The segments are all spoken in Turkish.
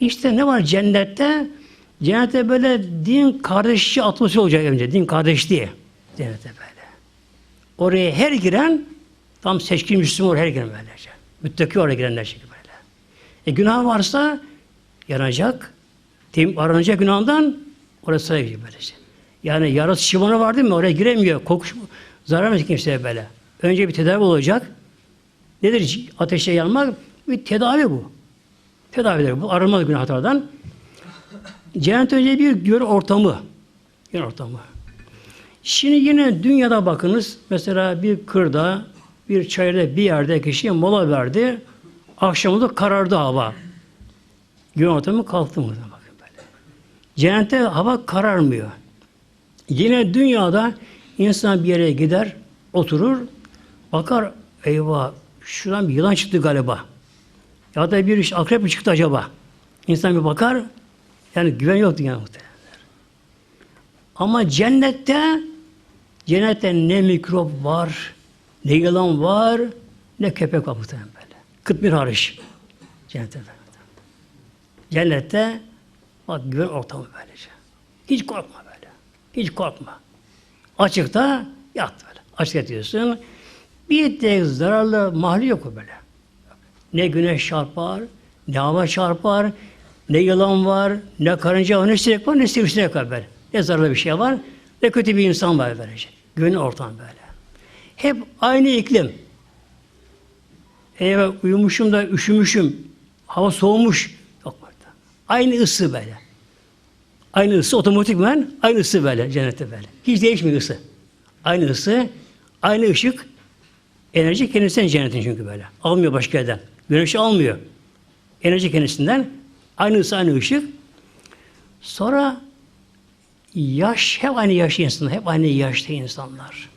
İşte ne var cennette? Cennette böyle din kardeşçi atmosfer olacak önce. Din kardeşliği. Cennette böyle. Oraya her giren tam seçkin Müslüman her giren böylece. Müttaki oraya girenler çünkü böyle. E günah varsa yanacak. Tim aranacak günahından orası sayılacak böylece. Yani yarası şivanı var değil mi? Oraya giremiyor. Kokuş, zarar vermez kimseye böyle. Önce bir tedavi olacak. Nedir ateşe yanmak? Bir tedavi bu. Tedavidir bu. Arınmaz günahlardan. Cennet önce bir gör ortamı. Gör ortamı. Şimdi yine dünyada bakınız. Mesela bir kırda, bir çayırda bir yerde kişi mola verdi. Akşamı da karardı hava. Gün ortamı kalktı mı? Bakın böyle. Cennette hava kararmıyor. Yine dünyada insan bir yere gider, oturur, bakar, eyvah şuradan bir yılan çıktı galiba. Ya da bir iş akrep mi çıktı acaba? İnsan bir bakar, yani güven yok dünya muhtemelenler. Ama cennette, cennette ne mikrop var, ne yılan var, ne köpek var muhtemelen böyle. Kıtmir hariç. Cennette. Cennette bak güven ortamı böylece. Hiç korkma böyle. Hiç korkma. Açıkta yat böyle. Açık yatıyorsun. Bir tek zararlı mahli yok böyle. Ne güneş çarpar, ne hava çarpar, ne yılan var, ne karınca var, ne sinek var, ne sivrisinek var böyle. Ne zararlı bir şey var, ne kötü bir insan var böylece. Güven ortam böyle. Hep aynı iklim. Eğer uyumuşum da üşümüşüm, hava soğumuş, yok burada. Aynı ısı böyle. Aynı ısı otomatikman, aynı ısı böyle cennette böyle. Hiç değişmiyor ısı. Aynı ısı, aynı ışık, enerji kendisinden cennetin çünkü böyle. Almıyor başka yerden. Güneşi almıyor. Enerji kendisinden. Aynı ısı, aynı ışık. Sonra yaş, hep aynı yaş insanlar, hep aynı yaşta insanlar.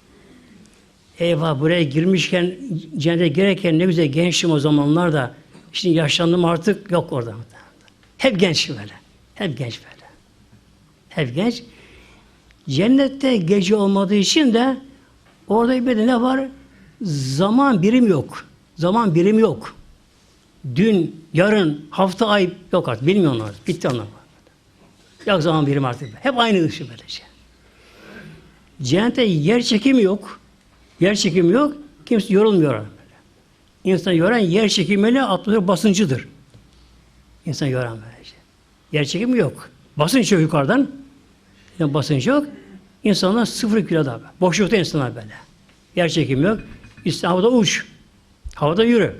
Eyvah buraya girmişken, cennete girerken ne güzel gençtim o zamanlar da. Şimdi yaşlandım artık yok orada. Hep genç böyle. Hep genç böyle. Hep genç. Cennette gece olmadığı için de orada bir de ne var? Zaman birim yok. Zaman birim yok. Dün, yarın, hafta, ay yok artık. Bilmiyorlar. Bitti onlar. Yok zaman birim artık. Hep aynı ışık böylece. Cennette yer çekimi yok. Yer çekimi yok. Kimse yorulmuyor. İnsan yoran yer çekimiyle atmosfer basıncıdır. İnsan yoran böylece. Yer çekimi yok. Basınç yok yukarıdan. Yani basınç yok. İnsanlar sıfır kiloda. Boşlukta insanlar böyle. Yer çekimi yok. İşte havada uç. Havada yürü.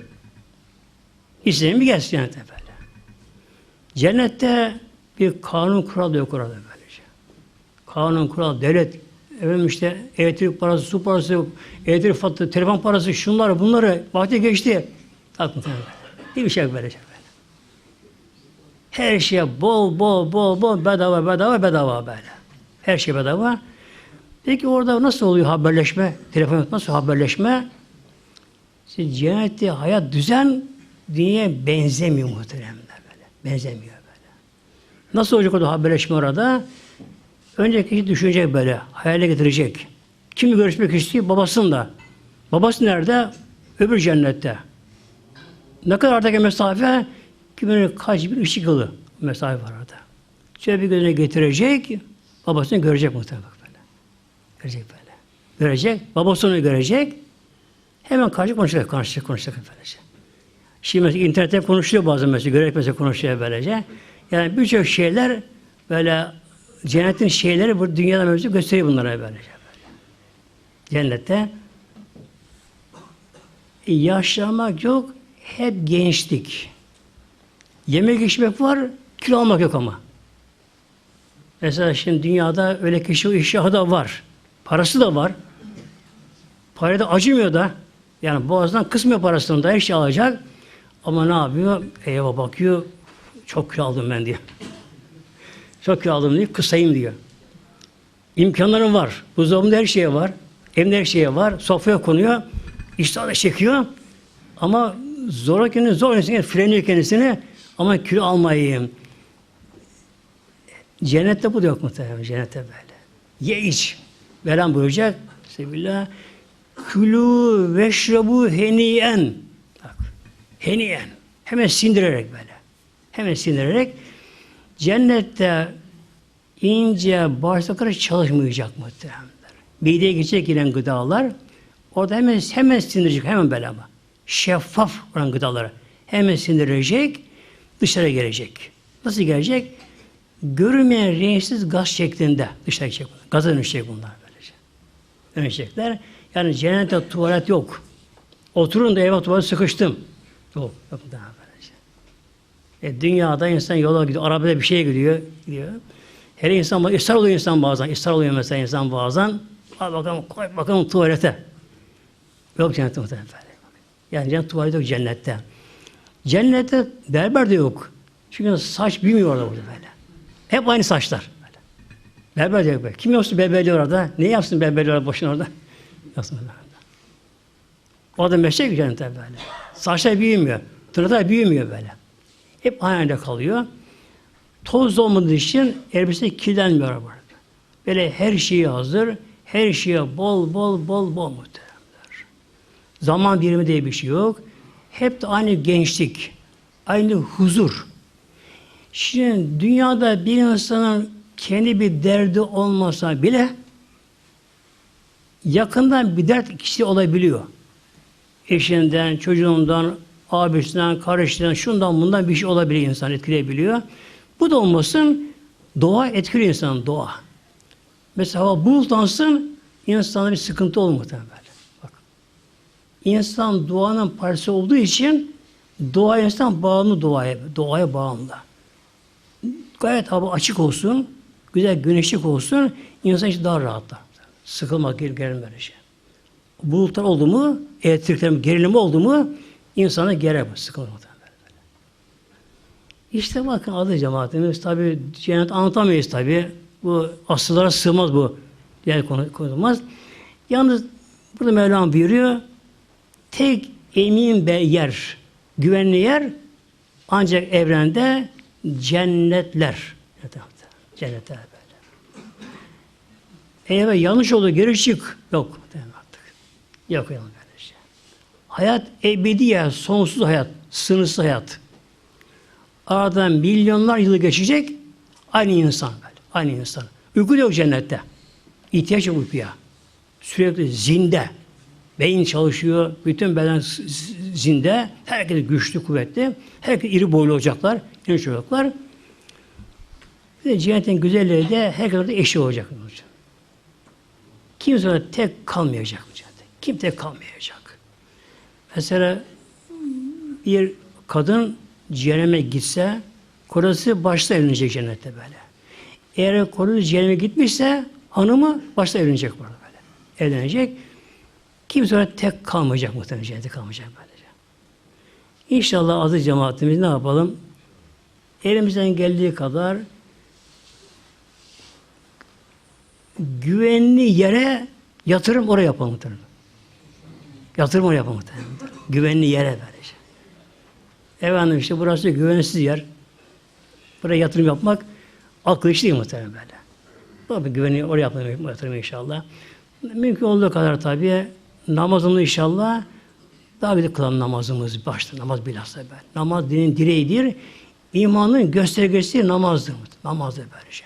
İsteyen bir gelsin cennete böyle. Cennette bir kanun kural yok orada böylece. Kanun kural, devlet, efendim işte elektrik parası, su parası, elektrik faturası, telefon parası, şunları, bunları vakti geçti. Aklına Bir şey yok böylece böyle. Her şeye bol bol bol bol bedava bedava bedava böyle. Her şey bedava. Peki orada nasıl oluyor haberleşme? Telefon nasıl haberleşme? İşte cennette hayat düzen dünyaya benzemiyor muhteremler böyle. Benzemiyor böyle. Nasıl olacak orada haberleşme orada? Önce kişi düşünecek böyle, hayale getirecek. Kimi görüşmek istiyor? Babasında. Babası nerede? Öbür cennette. Ne kadar aradaki mesafe? Kimin kaç bir ışık yılı mesafe var orada. Şöyle bir gözüne getirecek, babasını görecek muhtemelen böyle. Görecek böyle. Görecek, babası onu görecek. Hemen karşı konuşacak, karşı konuşacak böylece. Şimdi mesela internette konuşuyor bazen mesela, görerek mesela konuşuyor böylece. Yani birçok şeyler böyle cennetin şeyleri bu dünyada mevcut gösteriyor bunlara böylece. Böyle. Cennette yaşlanmak yok, hep gençlik. Yemek içmek var, kilo almak yok ama. Mesela şimdi dünyada öyle kişi iştahı da var. Parası da var. Parayı da acımıyor da. Yani boğazdan kısmıyor parasını da her şey alacak. Ama ne yapıyor? Eyvah bakıyor. Çok kilo aldım ben diyor. Çok kilo aldım diyor. Kısayım diyor. İmkanlarım var. Buzdolabında her şeye var. Evde her şeye var. Sofraya konuyor. İştah da çekiyor. Ama zor kendini zor insan freniyor kendisini. Ama kilo almayayım. Cennette bu da yok muhtemelen. Cennette böyle. Ye iç. Veren buyuracak. Sebillah. Külü veşrebu heniyen. Heniyen. Hemen sindirerek böyle. Hemen sindirerek cennette ince bağırsakları çalışmayacak muhteremler. Mideye geçecek giren gıdalar orada hemen hemen sindirecek hemen böyle ama. Şeffaf olan gıdaları hemen sindirecek dışarı gelecek. Nasıl gelecek? Görünmeyen renksiz gaz şeklinde dışarı gelecek. Gaza dönüşecek bunlar böylece. Dönüşecekler. Yani cennette tuvalet yok. Oturun da eyvah tuvalete sıkıştım. Yok. Yok daha böylece. E, dünyada insan yola gidiyor, arabada bir şeye gidiyor. gidiyor. Her insan, ısrar oluyor insan bazen. ısrar oluyor mesela insan bazen. Al bakalım, koy bakalım tuvalete. Yok cennette muhtemelen. Yani cennet tuvaleti yok cennette. Cennette berber de yok. Çünkü saç büyümüyor orada burada böyle. Hep aynı saçlar. Böyle. Berber de yok böyle. Kim yapsın berberliği orada? Ne yapsın berberliği orada boşuna orada? Yapsın orada. Orada meşek yok cennette böyle. Saçlar büyümüyor. Tırnaklar büyümüyor böyle. Hep aynı kalıyor. Toz olmadığı için elbise kirlenmiyor burada. Böyle her şeyi hazır, her şeye bol bol bol bol muhteremler. Zaman birimi diye bir şey yok. Hep de aynı gençlik, aynı huzur. Şimdi dünyada bir insanın kendi bir derdi olmasa bile yakından bir dert kişi olabiliyor. Eşinden, çocuğundan, abisinden, kardeşinden, şundan bundan bir şey olabiliyor insan etkileyebiliyor. Bu da olmasın doğa etkiliyor insanın doğa. Mesela hava bulutlansın insanda bir sıkıntı olur muhtemelen. Bak. İnsan doğanın parçası olduğu için doğa insan bağımlı doğaya, doğaya bağımlı. Gayet hava açık olsun, güzel güneşlik olsun, insan için daha rahatlar. Sıkılmak, gel gelin böyle şey. Bulutlar oldu mu, elektriklerin gerilimi oldu mu, insana gerer bu sıkılır. İşte bakın adı cemaatimiz tabi cennet anlatamayız tabi. Bu asıllara sığmaz bu. Diğer konu konulmaz. Yalnız burada Mevlam buyuruyor. Tek emin bir yer, güvenli yer ancak evrende cennetler. Cennetler böyle. Eğer yanlış oldu geri çık. Yok artık. Yok şey. Hayat ebedi ya, sonsuz hayat, sınırsız hayat. Aradan milyonlar yılı geçecek aynı insan böyle. Aynı insan. Uyku yok cennette. İhtiyaç yok uykuya. Sürekli zinde. Beyin çalışıyor. Bütün beden zinde. Herkes güçlü, kuvvetli. Herkes iri boylu olacaklar. Genç olacaklar. De cennetin güzelliği de herkes orada eşi olacak. Kimse tek kalmayacak bu cennette. Kim tek kalmayacak. Mesela bir kadın cehenneme gitse kocası başta evlenecek cennette böyle. Eğer kocası cehenneme gitmişse hanımı başta evlenecek burada böyle. Evlenecek. Kimse orada tek kalmayacak muhtemelen cennette kalmayacak böylece. İnşallah aziz cemaatimiz ne yapalım? Elimizden geldiği kadar güvenli yere yatırım oraya yapalım muhtemelen. Yatırım yapalım muhtemelen. Güvenli yere böylece. Efendim işte burası güvensiz yer. Buraya yatırım yapmak akıl işi değil muhtemelen böyle. Tabii güveni oraya yapmak yatırım inşallah. Mümkün olduğu kadar tabii namazını inşallah daha bir de kılalım namazımız başta. Namaz bilhassa böyle. Namaz dinin direğidir. İmanın göstergesi namazdır. Namazdır böylece.